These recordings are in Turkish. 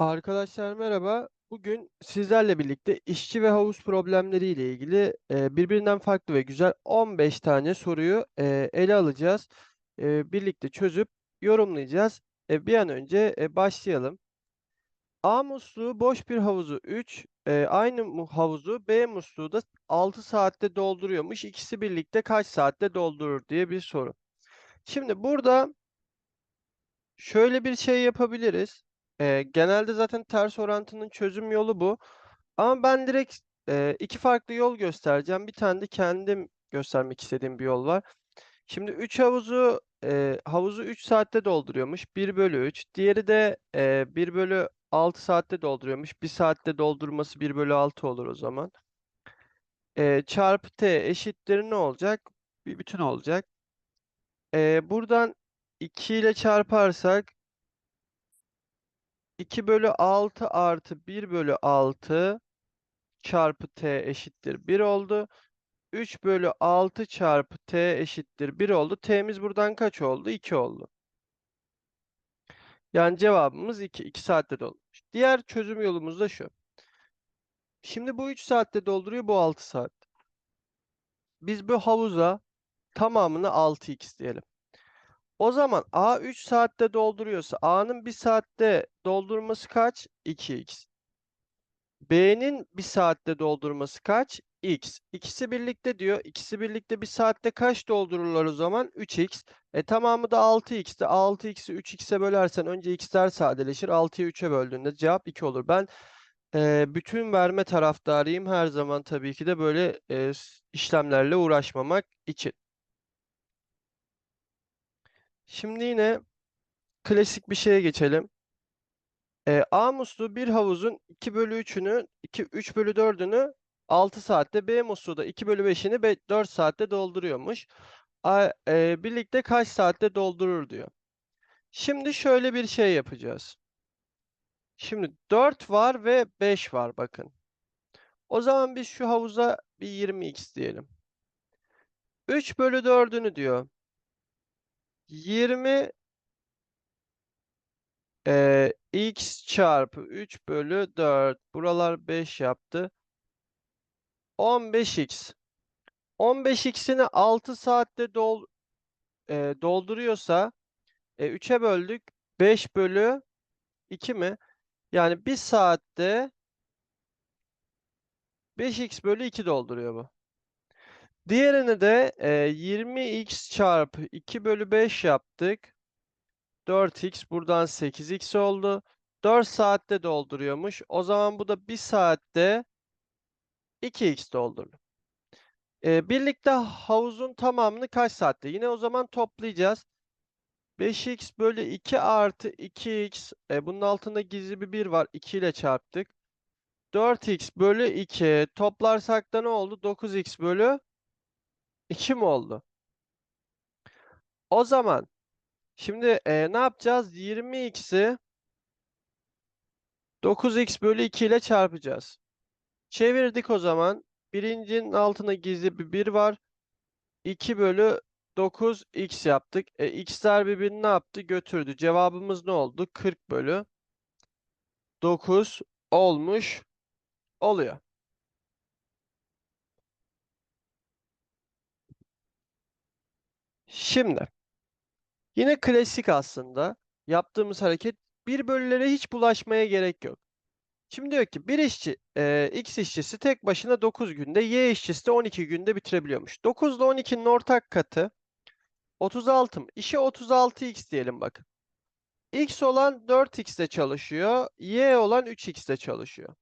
Arkadaşlar merhaba. Bugün sizlerle birlikte işçi ve havuz problemleri ile ilgili e, birbirinden farklı ve güzel 15 tane soruyu e, ele alacağız. E, birlikte çözüp yorumlayacağız. E, bir an önce e, başlayalım. A musluğu boş bir havuzu 3, e, aynı havuzu B musluğu da 6 saatte dolduruyormuş. İkisi birlikte kaç saatte doldurur diye bir soru. Şimdi burada Şöyle bir şey yapabiliriz. Eee, genelde zaten ters orantının çözüm yolu bu. Ama ben direkt eee, iki farklı yol göstereceğim. Bir tane de kendim göstermek istediğim bir yol var. Şimdi 3 havuzu eee, havuzu 3 saatte dolduruyormuş. 1 bölü 3. Diğeri de eee 1 bölü 6 saatte dolduruyormuş. 1 saatte doldurması 1 bölü 6 olur o zaman. Eee, çarpı t eşittir ne olacak? Bir bütün olacak. Eee, buradan 2 ile çarparsak 2 bölü 6 artı 1 bölü 6 çarpı t eşittir 1 oldu. 3 bölü 6 çarpı t eşittir 1 oldu. T'miz buradan kaç oldu? 2 oldu. Yani cevabımız 2. 2 saatte dolmuş. Diğer çözüm yolumuz da şu. Şimdi bu 3 saatte dolduruyor, bu 6 saat. Biz bu havuza tamamını 6x diyelim. O zaman A 3 saatte dolduruyorsa A'nın 1 saatte doldurması kaç? 2x. B'nin bir saatte doldurması kaç? X. İkisi birlikte diyor. İkisi birlikte bir saatte kaç doldururlar o zaman? 3x. E tamamı da 6x'ti. 6x'i 3x'e bölersen önce x'ler sadeleşir. 6'yı 3'e böldüğünde cevap 2 olur. Ben e, bütün verme taraftarıyım her zaman tabii ki de böyle e, işlemlerle uğraşmamak için. Şimdi yine klasik bir şeye geçelim. E, A musluğu bir havuzun 2 bölü 3'ünü, 2, 3 bölü 4'ünü 6 saatte, B musluğu da 2 bölü 5'ini be- 4 saatte dolduruyormuş. A, e, birlikte kaç saatte doldurur diyor. Şimdi şöyle bir şey yapacağız. Şimdi 4 var ve 5 var bakın. O zaman biz şu havuza bir 20x diyelim. 3 bölü 4'ünü diyor. 20 e, x çarpı 3 bölü 4. Buralar 5 yaptı. 15x. 15x'ini 6 saatte dol, e, dolduruyorsa e, 3'e böldük. 5 bölü 2 mi? Yani 1 saatte 5x bölü 2 dolduruyor bu. Diğerini de e, 20x çarpı 2 bölü 5 yaptık. 4x buradan 8x oldu. 4 saatte dolduruyormuş. O zaman bu da 1 saatte 2x doldurdu. E, birlikte havuzun tamamını kaç saatte? Yine o zaman toplayacağız. 5x bölü 2 artı 2x. E, bunun altında gizli bir 1 var. 2 ile çarptık. 4x bölü 2. Toplarsak da ne oldu? 9x bölü 2 mi oldu? O zaman şimdi e, ne yapacağız? 20x'i 9x bölü 2 ile çarpacağız. Çevirdik o zaman. Birincinin altında gizli bir 1 var. 2 bölü 9x yaptık. E, x'ler birbirini ne yaptı? Götürdü. Cevabımız ne oldu? 40 bölü 9 olmuş oluyor. Şimdi yine klasik aslında yaptığımız hareket bir bölülere hiç bulaşmaya gerek yok. Şimdi diyor ki bir işçi e, X işçisi tek başına 9 günde Y işçisi de 12 günde bitirebiliyormuş. 9 ile 12'nin ortak katı 36 mı? İşe 36x diyelim bakın. X olan 4x'te çalışıyor. Y olan 3x'te çalışıyor.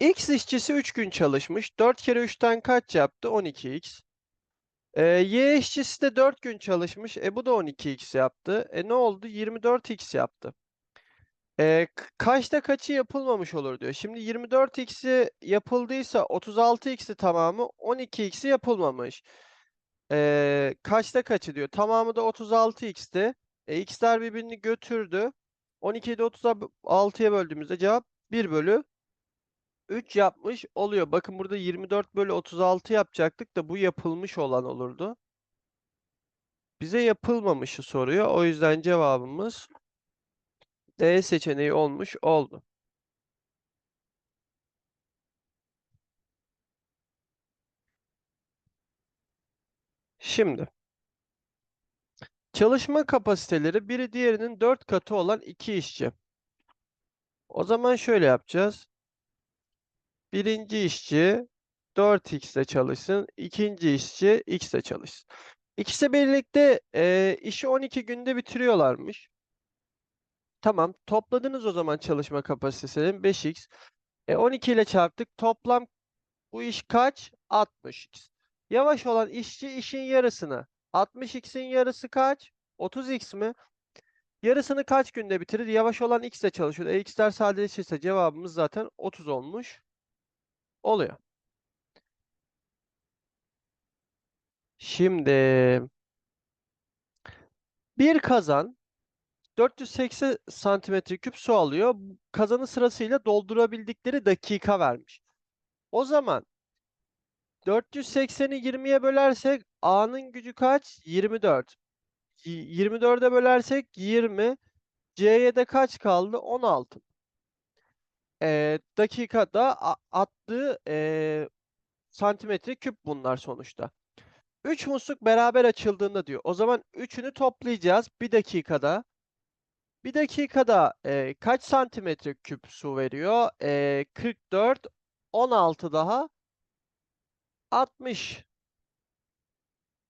X işçisi 3 gün çalışmış. 4 kere 3'ten kaç yaptı? 12x. Ee, y işçisi de 4 gün çalışmış. E bu da 12x yaptı. E ne oldu? 24x yaptı. E, kaçta kaçı yapılmamış olur diyor. Şimdi 24x'i yapıldıysa 36x'i tamamı 12x'i yapılmamış. E, kaçta kaçı diyor. Tamamı da 36x'ti. E, x'ler birbirini götürdü. 12'yi de 36'ya böldüğümüzde cevap 1 bölü 3 yapmış oluyor. Bakın burada 24 bölü 36 yapacaktık da bu yapılmış olan olurdu. Bize yapılmamışı soruyor. O yüzden cevabımız D seçeneği olmuş oldu. Şimdi çalışma kapasiteleri biri diğerinin 4 katı olan iki işçi. O zaman şöyle yapacağız. Birinci işçi 4x ile çalışsın. ikinci işçi x ile çalışsın. İkisi birlikte e, işi 12 günde bitiriyorlarmış. Tamam. Topladınız o zaman çalışma kapasitesinin 5x. E 12 ile çarptık. Toplam bu iş kaç? 60x. Yavaş olan işçi işin yarısını. 60x'in yarısı kaç? 30x mi? Yarısını kaç günde bitirir? Yavaş olan x ile çalışıyor. E x'ler sadeleşirse cevabımız zaten 30 olmuş oluyor. Şimdi bir kazan 480 santimetre küp su alıyor. Kazanı sırasıyla doldurabildikleri dakika vermiş. O zaman 480'i 20'ye bölersek A'nın gücü kaç? 24. Y- 24'e bölersek 20. C'ye de kaç kaldı? 16. Ee, dakikada attığı ee, santimetre küp bunlar sonuçta. 3 musluk beraber açıldığında diyor. O zaman üçünü toplayacağız bir dakikada. Bir dakikada e, kaç santimetre küp su veriyor? E, 44, 16 daha 60.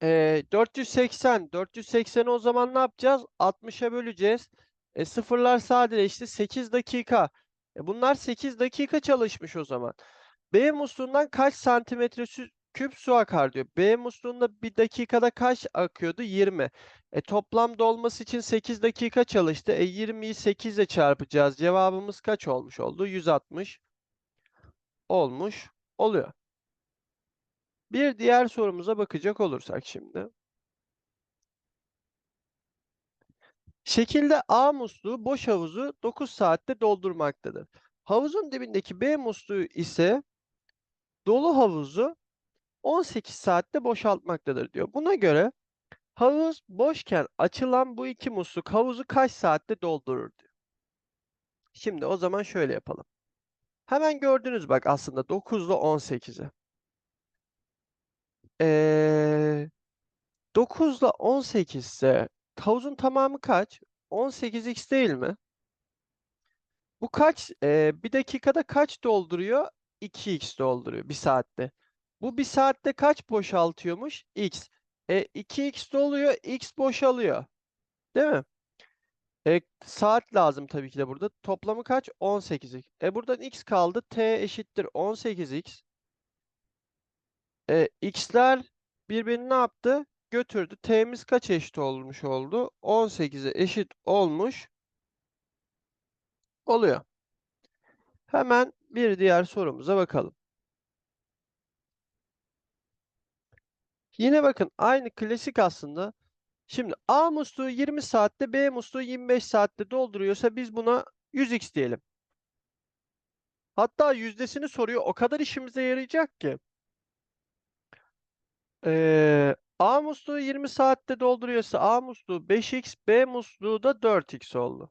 E, 480. 480'i o zaman ne yapacağız? 60'a böleceğiz. E, sıfırlar sadeleşti. 8 dakika. E, bunlar 8 dakika çalışmış o zaman. B musluğundan kaç santimetre küp su akar diyor. B musluğunda bir dakikada kaç akıyordu? 20. E, toplam dolması için 8 dakika çalıştı. E, 20'yi 8 ile çarpacağız. Cevabımız kaç olmuş oldu? 160 olmuş oluyor. Bir diğer sorumuza bakacak olursak şimdi. Şekilde A musluğu boş havuzu 9 saatte doldurmaktadır. Havuzun dibindeki B musluğu ise dolu havuzu 18 saatte boşaltmaktadır diyor. Buna göre havuz boşken açılan bu iki musluk havuzu kaç saatte doldurur diyor. Şimdi o zaman şöyle yapalım. Hemen gördünüz bak aslında 9 ile 18'i. Ee, 9 ile 18 ise havuzun tamamı kaç? 18x değil mi? Bu kaç? Ee, bir dakikada kaç dolduruyor? 2x dolduruyor bir saatte. Bu bir saatte kaç boşaltıyormuş? X. E, 2x doluyor, x boşalıyor. Değil mi? E, saat lazım tabii ki de burada. Toplamı kaç? 18. E buradan x kaldı. T eşittir 18x. E, x'ler birbirini ne yaptı? Götürdü. T'miz kaç eşit olmuş oldu? 18'e eşit olmuş oluyor. Hemen bir diğer sorumuza bakalım. Yine bakın aynı klasik aslında. Şimdi A musluğu 20 saatte B musluğu 25 saatte dolduruyorsa biz buna 100x diyelim. Hatta yüzdesini soruyor. O kadar işimize yarayacak ki. Ee, A musluğu 20 saatte dolduruyorsa A musluğu 5x, B musluğu da 4x oldu.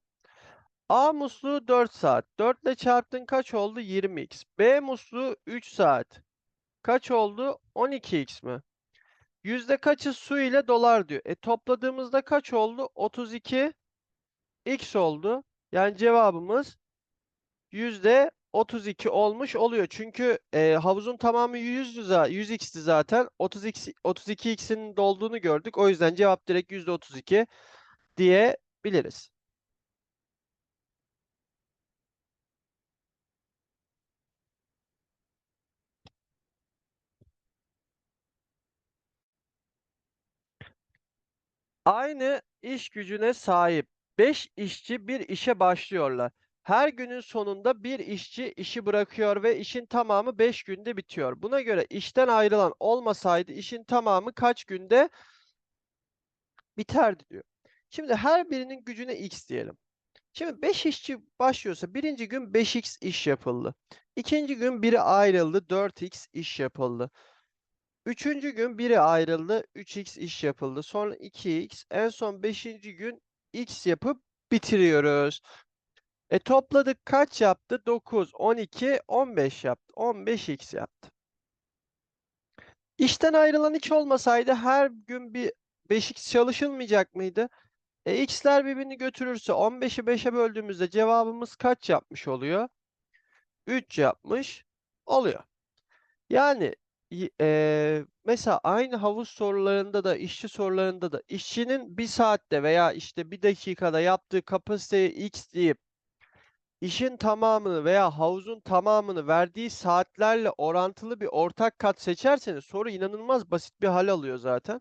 A musluğu 4 saat. 4 ile çarptın kaç oldu? 20x. B musluğu 3 saat. Kaç oldu? 12x mi? Yüzde kaçı su ile dolar diyor. E topladığımızda kaç oldu? 32 x oldu. Yani cevabımız yüzde 32 olmuş oluyor. Çünkü e, havuzun tamamı 100 100x'ti zaten. 30x 32x'in dolduğunu gördük. O yüzden cevap direkt yüzde 32 diyebiliriz. Aynı iş gücüne sahip 5 işçi bir işe başlıyorlar. Her günün sonunda bir işçi işi bırakıyor ve işin tamamı 5 günde bitiyor. Buna göre işten ayrılan olmasaydı işin tamamı kaç günde biterdi diyor. Şimdi her birinin gücüne x diyelim. Şimdi 5 işçi başlıyorsa birinci gün 5x iş yapıldı. İkinci gün biri ayrıldı 4x iş yapıldı. Üçüncü gün biri ayrıldı 3x iş yapıldı. Sonra 2x en son beşinci gün x yapıp bitiriyoruz. E topladık kaç yaptı? 9, 12, 15 yaptı. 15x yaptı. İşten ayrılan hiç olmasaydı her gün bir 5x çalışılmayacak mıydı? E x'ler birbirini götürürse 15'i 5'e böldüğümüzde cevabımız kaç yapmış oluyor? 3 yapmış oluyor. Yani eee, mesela aynı havuz sorularında da işçi sorularında da işçinin bir saatte veya işte bir dakikada yaptığı kapasiteye x deyip işin tamamını veya havuzun tamamını verdiği saatlerle orantılı bir ortak kat seçerseniz soru inanılmaz basit bir hal alıyor zaten.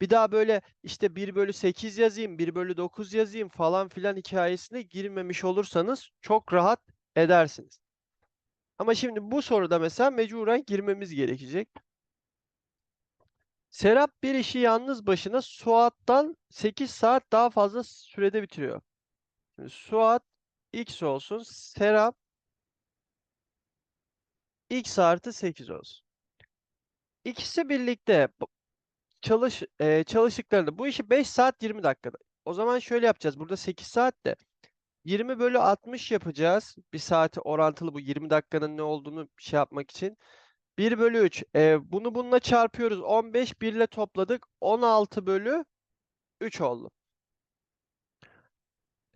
Bir daha böyle işte 1 bölü 8 yazayım, 1 bölü 9 yazayım falan filan hikayesine girmemiş olursanız çok rahat edersiniz. Ama şimdi bu soruda mesela mecburen girmemiz gerekecek. Serap bir işi yalnız başına Suat'tan 8 saat daha fazla sürede bitiriyor. Suat x olsun, Serap x artı 8 olsun. İkisi birlikte çalış e, çalıştıklarında bu işi 5 saat 20 dakikada. O zaman şöyle yapacağız. Burada 8 saat de 20 bölü 60 yapacağız. Bir saate orantılı bu 20 dakikanın ne olduğunu şey yapmak için. 1 bölü 3. E, bunu bununla çarpıyoruz. 15 1 ile topladık. 16 bölü 3 oldu.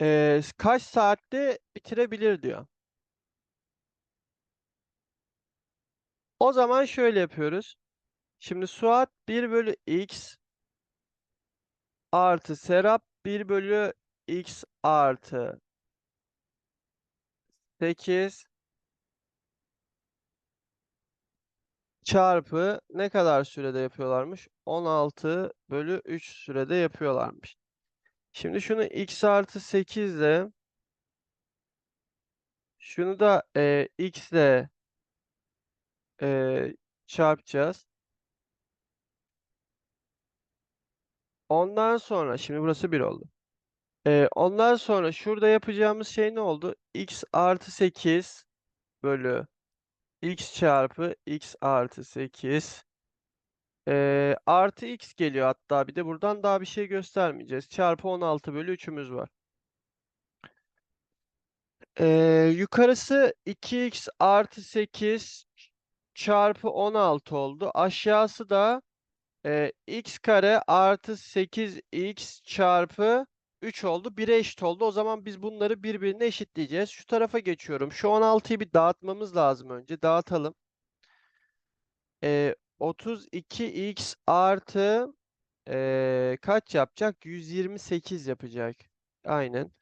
E, kaç saatte bitirebilir diyor. O zaman şöyle yapıyoruz. Şimdi Suat 1 bölü x artı Serap 1 bölü x artı 8 çarpı ne kadar sürede yapıyorlarmış? 16 bölü 3 sürede yapıyorlarmış. Şimdi şunu x artı 8 ile şunu da e, x ile e, çarpacağız. Ondan sonra şimdi burası 1 oldu. E, ondan sonra şurada yapacağımız şey ne oldu? x artı 8 bölü x çarpı x artı 8 e, artı x geliyor hatta bir de buradan daha bir şey göstermeyeceğiz. Çarpı 16 bölü 3'ümüz var. Ee, yukarısı 2x artı 8 çarpı 16 oldu. Aşağısı da e, x kare artı 8x çarpı 3 oldu. 1'e eşit oldu. O zaman biz bunları birbirine eşitleyeceğiz. Şu tarafa geçiyorum. Şu 16'yı bir dağıtmamız lazım önce. Dağıtalım. Ee, 32x artı e, kaç yapacak? 128 yapacak. Aynen.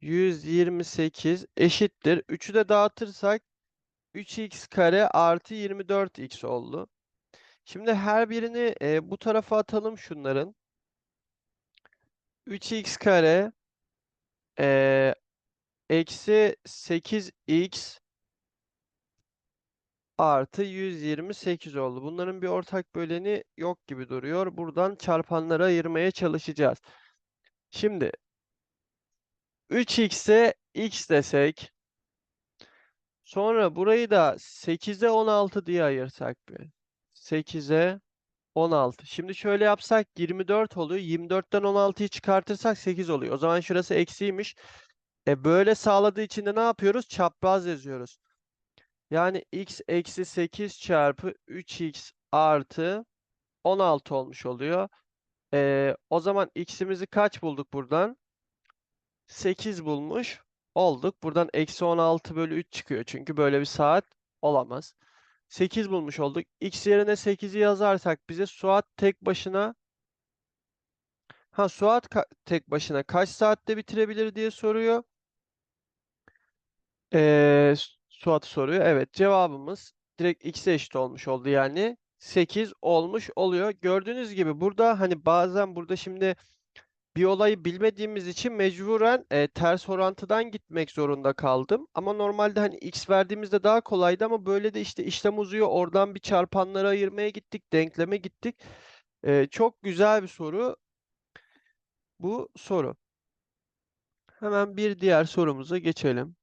128 eşittir. 3'ü de dağıtırsak 3x kare artı 24x oldu. Şimdi her birini e, bu tarafa atalım şunların. 3x kare e, eksi 8x artı 128 oldu. Bunların bir ortak böleni yok gibi duruyor. Buradan çarpanlara ayırmaya çalışacağız. Şimdi 3x'e x desek sonra burayı da 8'e 16 diye ayırsak bir. 8'e 16. Şimdi şöyle yapsak 24 oluyor. 24'ten 16'yı çıkartırsak 8 oluyor. O zaman şurası eksiymiş. E böyle sağladığı için de ne yapıyoruz? Çapraz yazıyoruz. Yani x eksi 8 çarpı 3x artı 16 olmuş oluyor. E, o zaman x'imizi kaç bulduk buradan? 8 bulmuş olduk. Buradan eksi 16 bölü 3 çıkıyor. Çünkü böyle bir saat olamaz. 8 bulmuş olduk. X yerine 8'i yazarsak bize Suat tek başına ha Suat tek başına kaç saatte bitirebilir diye soruyor. Ee, Suat soruyor. Evet cevabımız direkt X'e eşit olmuş oldu yani. 8 olmuş oluyor. Gördüğünüz gibi burada hani bazen burada şimdi bir olayı bilmediğimiz için mecburen e, ters orantıdan gitmek zorunda kaldım. Ama normalde hani x verdiğimizde daha kolaydı ama böyle de işte işlem uzuyor. Oradan bir çarpanları ayırmaya gittik, denkleme gittik. E, çok güzel bir soru bu soru. Hemen bir diğer sorumuza geçelim.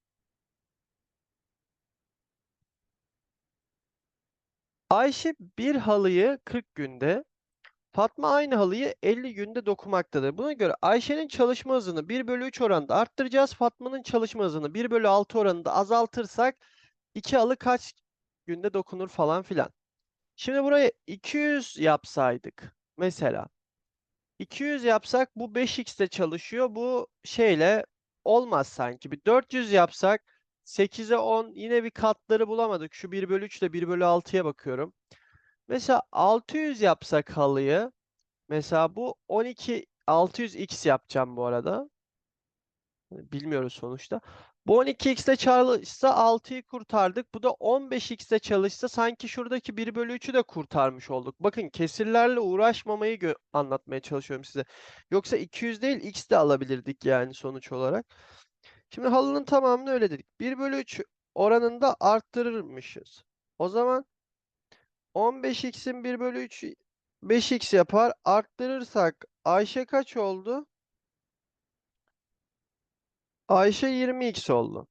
Ayşe bir halıyı 40 günde Fatma aynı halıyı 50 günde dokumaktadır. Buna göre Ayşe'nin çalışma hızını 1 bölü 3 oranında arttıracağız. Fatma'nın çalışma hızını 1 bölü 6 oranında azaltırsak 2 halı kaç günde dokunur falan filan. Şimdi buraya 200 yapsaydık mesela. 200 yapsak bu 5x'te çalışıyor. Bu şeyle olmaz sanki. Bir 400 yapsak 8'e 10 yine bir katları bulamadık. Şu 1 bölü 3 ile 1 bölü 6'ya bakıyorum. Mesela 600 yapsak halıyı mesela bu 12 600x yapacağım bu arada. Bilmiyoruz sonuçta. Bu 12x ile çalışsa 6'yı kurtardık. Bu da 15x ile çalışsa sanki şuradaki 1 bölü 3'ü de kurtarmış olduk. Bakın kesirlerle uğraşmamayı anlatmaya çalışıyorum size. Yoksa 200 değil x de alabilirdik yani sonuç olarak. Şimdi halının tamamını öyle dedik. 1 bölü 3 oranında arttırırmışız. O zaman 15x'in 1 bölü 3 5x yapar. Arttırırsak Ayşe kaç oldu? Ayşe 20x oldu.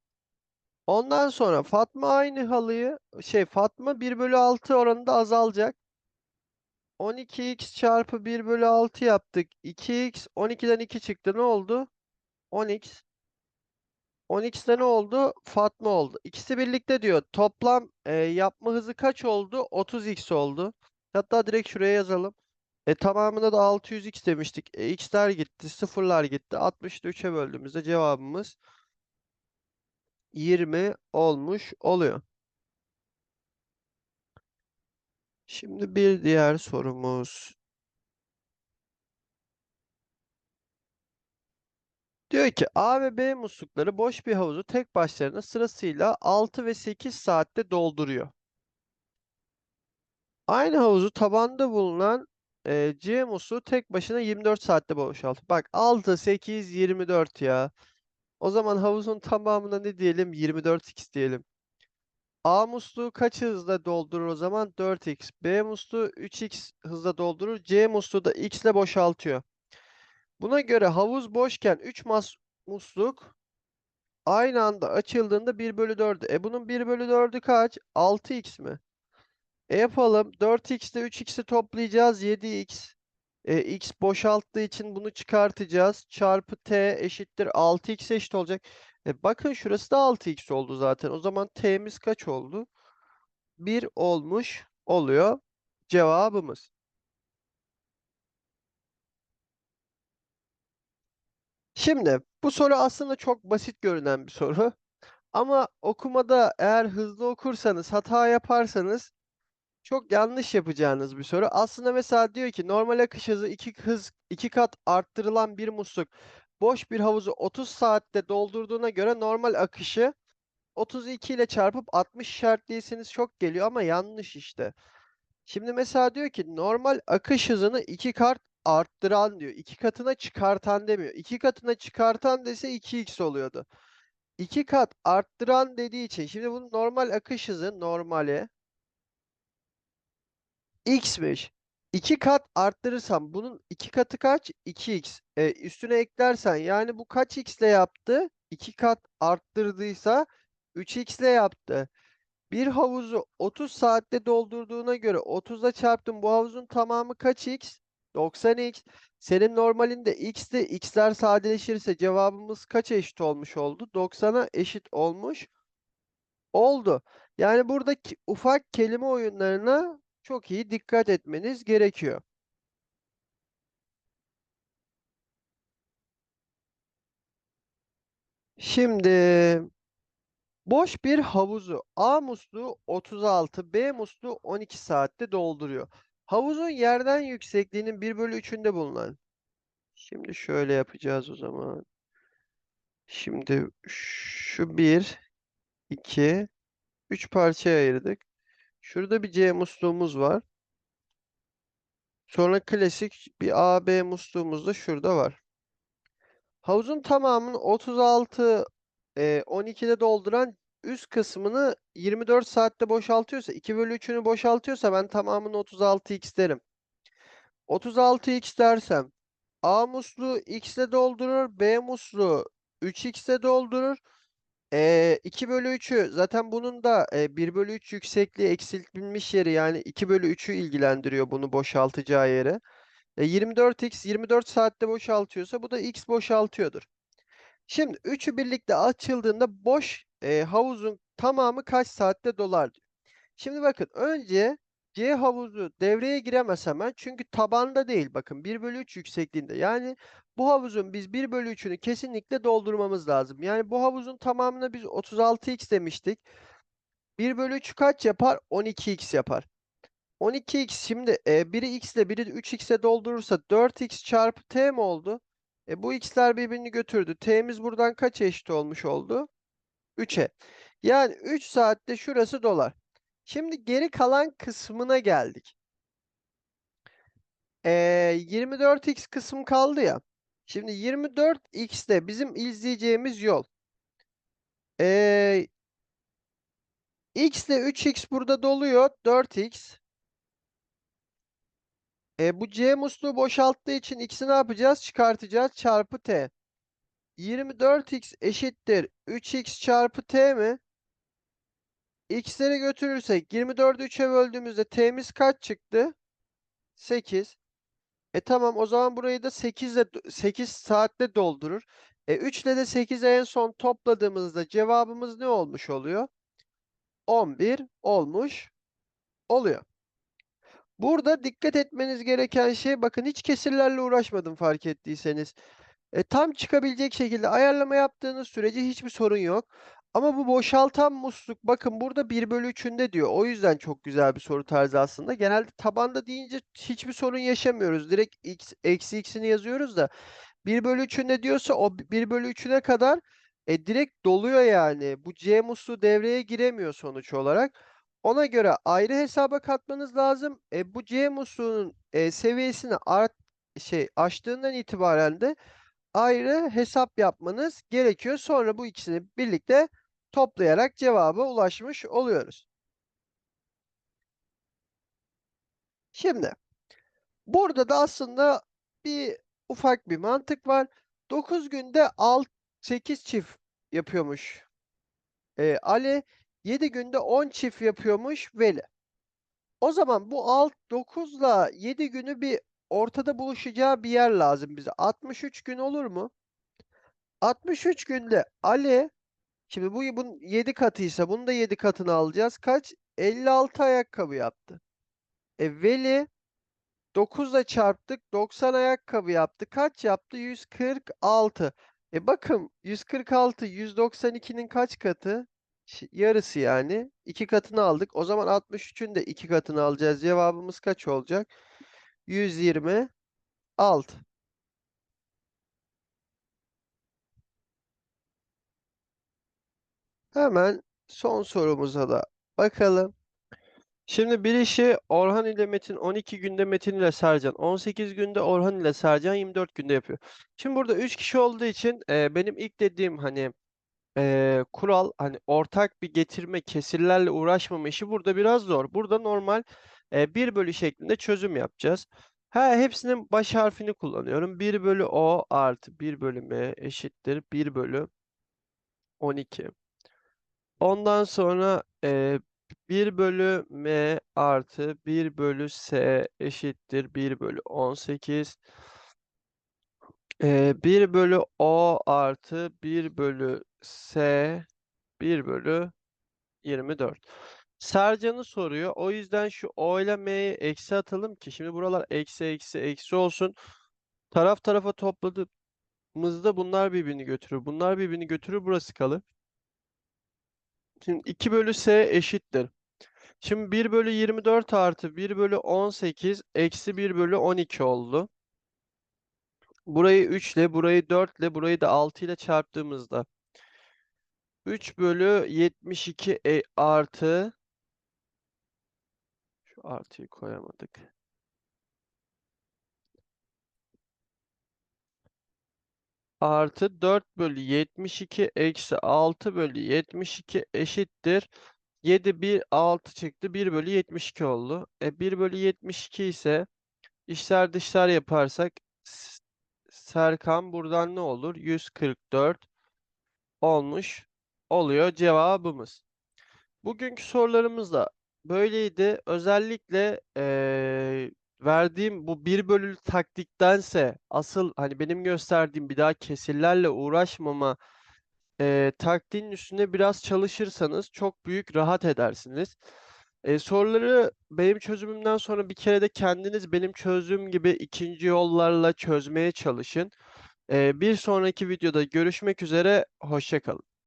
Ondan sonra Fatma aynı halıyı şey Fatma 1 bölü 6 oranında azalacak. 12x çarpı 1 bölü 6 yaptık. 2x 12'den 2 çıktı. Ne oldu? 10x. 10x'te ne oldu? Fatma oldu. İkisi birlikte diyor. Toplam e, yapma hızı kaç oldu? 30x oldu. Hatta direkt şuraya yazalım. E tamamına da 600x demiştik. E, x'ler gitti, sıfırlar gitti. 60'ı 3'e böldüğümüzde cevabımız 20 olmuş oluyor. Şimdi bir diğer sorumuz. Diyor ki A ve B muslukları boş bir havuzu tek başlarına sırasıyla 6 ve 8 saatte dolduruyor. Aynı havuzu tabanda bulunan e, C musluğu tek başına 24 saatte boşaltıyor. Bak 6, 8, 24 ya. O zaman havuzun tamamına ne diyelim? 24x diyelim. A musluğu kaç hızla doldurur o zaman? 4x. B musluğu 3x hızla doldurur. C musluğu da x ile boşaltıyor. Buna göre havuz boşken 3 mas musluk aynı anda açıldığında 1 bölü 4'ü. E bunun 1 bölü 4'ü kaç? 6x mi? E yapalım. 4x ile 3x'i toplayacağız. 7x. E, x boşalttığı için bunu çıkartacağız. Çarpı t eşittir 6x eşit olacak. E, bakın şurası da 6x oldu zaten. O zaman t'miz kaç oldu? 1 olmuş oluyor cevabımız. Şimdi bu soru aslında çok basit görünen bir soru. Ama okumada eğer hızlı okursanız, hata yaparsanız çok yanlış yapacağınız bir soru. Aslında mesela diyor ki normal akış hızı 2 hız 2 kat arttırılan bir musluk boş bir havuzu 30 saatte doldurduğuna göre normal akışı 32 ile çarpıp 60 işaretliyseniz çok geliyor ama yanlış işte. Şimdi mesela diyor ki normal akış hızını 2 kat arttıran diyor. 2 katına çıkartan demiyor. 2 katına çıkartan dese 2x oluyordu. 2 kat arttıran dediği için şimdi bunun normal akış hızı normali x'miş. 2 kat arttırırsam bunun 2 katı kaç? 2x. E, üstüne eklersen yani bu kaç x ile yaptı? 2 kat arttırdıysa 3x ile yaptı. Bir havuzu 30 saatte doldurduğuna göre 30'la çarptım. Bu havuzun tamamı kaç x? 90x. Senin normalinde x'te x'ler sadeleşirse cevabımız kaç eşit olmuş oldu? 90'a eşit olmuş oldu. Yani buradaki ufak kelime oyunlarına çok iyi dikkat etmeniz gerekiyor. Şimdi boş bir havuzu A musluğu 36, B musluğu 12 saatte dolduruyor. Havuzun yerden yüksekliğinin 1 bölü 3'ünde bulunan. Şimdi şöyle yapacağız o zaman. Şimdi şu 1, 2, 3 parçaya ayırdık. Şurada bir C musluğumuz var. Sonra klasik bir A, B musluğumuz da şurada var. Havuzun tamamını 36 e, 12'de dolduran üst kısmını 24 saatte boşaltıyorsa 2 bölü 3'ünü boşaltıyorsa ben tamamını 36x derim. 36x dersem A musluğu x ile doldurur. B musluğu 3x ile doldurur. E, 2 bölü 3'ü zaten bunun da e, 1 bölü 3 yüksekliği eksiltilmiş yeri yani 2 bölü 3'ü ilgilendiriyor bunu boşaltacağı yere. E, 24x 24 saatte boşaltıyorsa bu da x boşaltıyordur. Şimdi üçü birlikte açıldığında boş e, havuzun tamamı kaç saatte dolar diyor. Şimdi bakın önce C havuzu devreye giremez hemen. Çünkü tabanda değil bakın 1 bölü 3 yüksekliğinde. Yani bu havuzun biz 1 bölü 3'ünü kesinlikle doldurmamız lazım. Yani bu havuzun tamamına biz 36x demiştik. 1 bölü 3 kaç yapar? 12x yapar. 12x şimdi e, biri x ile biri 3x'e doldurursa 4x çarpı t mi oldu? E, bu x'ler birbirini götürdü. T'miz buradan kaç eşit olmuş oldu? 3'e. Yani 3 saatte şurası dolar. Şimdi geri kalan kısmına geldik. Ee, 24x kısım kaldı ya. Şimdi 24x'te bizim izleyeceğimiz yol. Ee, x ile 3x burada doluyor. 4x. E, bu C musluğu boşalttığı için x'i ne yapacağız? Çıkartacağız. Çarpı t. 24x eşittir 3x çarpı t mi? x'leri götürürsek 24'ü 3'e böldüğümüzde t'miz kaç çıktı? 8. E tamam o zaman burayı da 8 ile 8 saatte doldurur. E 3 ile de 8'i en son topladığımızda cevabımız ne olmuş oluyor? 11 olmuş oluyor. Burada dikkat etmeniz gereken şey bakın hiç kesirlerle uğraşmadım fark ettiyseniz. E, tam çıkabilecek şekilde ayarlama yaptığınız sürece hiçbir sorun yok. Ama bu boşaltan musluk bakın burada 1 bölü 3'ünde diyor. O yüzden çok güzel bir soru tarzı aslında. Genelde tabanda deyince hiçbir sorun yaşamıyoruz. Direkt x, eksi x'ini yazıyoruz da 1 bölü 3'ünde diyorsa o 1 bölü 3'üne kadar e, direkt doluyor yani. Bu C musluğu devreye giremiyor sonuç olarak. Ona göre ayrı hesaba katmanız lazım. E, bu C musluğunun e, seviyesini art şey aştığından itibaren de ayrı hesap yapmanız gerekiyor. Sonra bu ikisini birlikte toplayarak cevaba ulaşmış oluyoruz. Şimdi burada da aslında bir ufak bir mantık var. 9 günde 6 8 çift yapıyormuş. Ee, Ali 7 günde 10 çift yapıyormuş Veli. O zaman bu alt 9 ile 7 günü bir ortada buluşacağı bir yer lazım bize. 63 gün olur mu? 63 günde Ali şimdi bu bunun 7 katıysa bunu da 7 katını alacağız. Kaç? 56 ayakkabı yaptı. E Veli 9 ile çarptık 90 ayakkabı yaptı. Kaç yaptı? 146. E bakın 146 192'nin kaç katı? Yarısı yani. 2 katını aldık. O zaman 63'ün de 2 katını alacağız. Cevabımız kaç olacak? 126. Hemen son sorumuza da bakalım. Şimdi bir işi Orhan ile Metin 12 günde Metin ile Sercan 18 günde Orhan ile Sercan 24 günde yapıyor. Şimdi burada 3 kişi olduğu için e, benim ilk dediğim hani e, kural hani ortak bir getirme kesirlerle uğraşmama işi burada biraz zor. Burada normal e, 1 bölü şeklinde çözüm yapacağız. Ha, hepsinin baş harfini kullanıyorum. 1 bölü O artı 1 bölü M eşittir 1 bölü 12. Ondan sonra e, 1 bölü M artı 1 bölü S eşittir 1 bölü 18. E, 1 bölü O artı 1 bölü S 1 bölü 24. Sercan'ı soruyor. O yüzden şu O ile M'ye eksi atalım ki şimdi buralar eksi eksi eksi olsun. Taraf tarafa topladığımızda bunlar birbirini götürür. Bunlar birbirini götürür. Burası kalır. Şimdi 2 bölü S eşittir. Şimdi 1 bölü 24 artı 1 bölü 18 eksi 1 bölü 12 oldu. Burayı 3 ile, burayı 4 ile, burayı da 6 ile çarptığımızda 3 bölü 72 e, artı artıyı koyamadık. Artı 4 bölü 72 eksi 6 bölü 72 eşittir. 7 1 6 çıktı. 1 bölü 72 oldu. E 1 bölü 72 ise işler dışlar yaparsak Serkan buradan ne olur? 144 olmuş oluyor cevabımız. Bugünkü sorularımız da böyleydi. Özellikle eee, verdiğim bu bir bölülü taktiktense asıl hani benim gösterdiğim bir daha kesirlerle uğraşmama e, taktiğin üstüne biraz çalışırsanız çok büyük rahat edersiniz. E, soruları benim çözümümden sonra bir kere de kendiniz benim çözdüğüm gibi ikinci yollarla çözmeye çalışın. E, bir sonraki videoda görüşmek üzere, hoşça kalın.